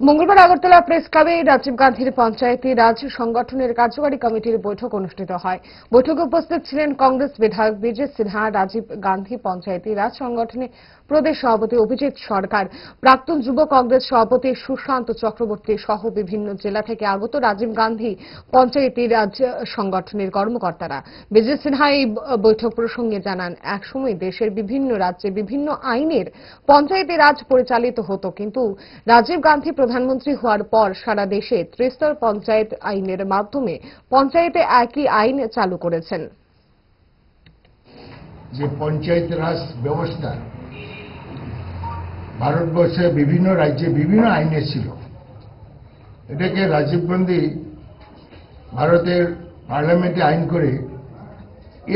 মঙ্গলবার আগরতলা প্রেস ক্লাবে রাজীব গান্ধীর পঞ্চায়েতি রাজ সংগঠনের কার্যকারী কমিটির বৈঠক অনুষ্ঠিত হয়। বৈঠকে উপস্থিত ছিলেন কংগ্রেস বিধায়ক বিজয় সিনহা, রাজীব গান্ধী পঞ্চায়েতি রাজ সংগঠনের প্রদেশ সভাপতি অভিজিৎ সরকার, প্রাক্তন যুব কংগ্রেস সভাপতি সুশান্ত চক্রবর্তী সহ বিভিন্ন জেলা থেকে আগত রাজীব গান্ধী পঞ্চায়েতি রাজ সংগঠনের কর্মকর্তারা। বিজয় সিনহা এই বৈঠক প্রসঙ্গে জানান, একসময় দেশের বিভিন্ন রাজ্যে বিভিন্ন আইনের পঞ্চায়েতি রাজ পরিচালিত হতো, কিন্তু রাজীব গান্ধী প্রধানমন্ত্রী হওয়ার পর সারা দেশে ত্রিস্তর পঞ্চায়েত আইনের মাধ্যমে পঞ্চায়েতে একই আইন চালু করেছেন। যে পঞ্চায়েত রাজ ব্যবস্থা ভারতবর্ষে বিভিন্ন রাজ্যে বিভিন্ন আইনে ছিল, এটাকে রাজীব গান্ধী ভারতের পার্লামেন্টে আইন করে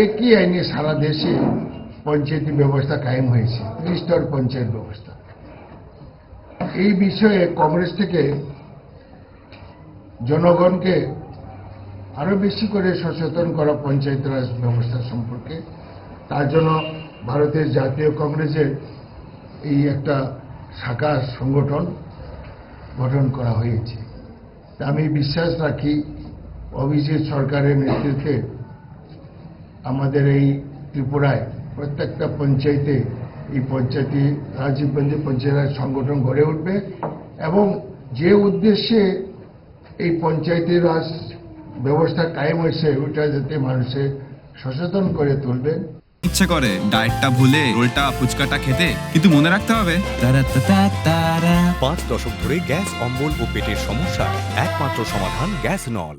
একই আইনে সারা দেশে পঞ্চায়েতি ব্যবস্থা কায়েম হয়েছে, ত্রিস্তর পঞ্চায়েত ব্যবস্থা। এই বিষয়ে কংগ্রেস থেকে জনগণকে আরও বেশি করে সচেতন করা পঞ্চায়েত রাজ ব্যবস্থা সম্পর্কে। তার জন্য ভারতের জাতীয় কংগ্রেসের এই একটা শাখা সংগঠন গঠন করা হয়েছে। আমি বিশ্বাস রাখি অভিজিৎ সরকারের নেতৃত্বে আমাদের এই ত্রিপুরায় প্রত্যেকটা পঞ্চায়েতে এই পঞ্চায়েতি রাজীব গান্ধী পঞ্চায়েত রাজ সংগঠন গড়ে উঠবে এবং যে উদ্দেশ্যে এই পঞ্চায়েতি রাজ ব্যবস্থা কায়েম হয়েছে ওটা যাতে মানুষের সচেতন করে তুলবেন ইচ্ছে করে ডায়েটটা ভুলে রোলটা ফুচকাটা খেতে কিন্তু মনে রাখতে হবে। পাঁচ দশক ধরে গ্যাস অম্বল ও পেটের সমস্যা একমাত্র সমাধান গ্যাস নল।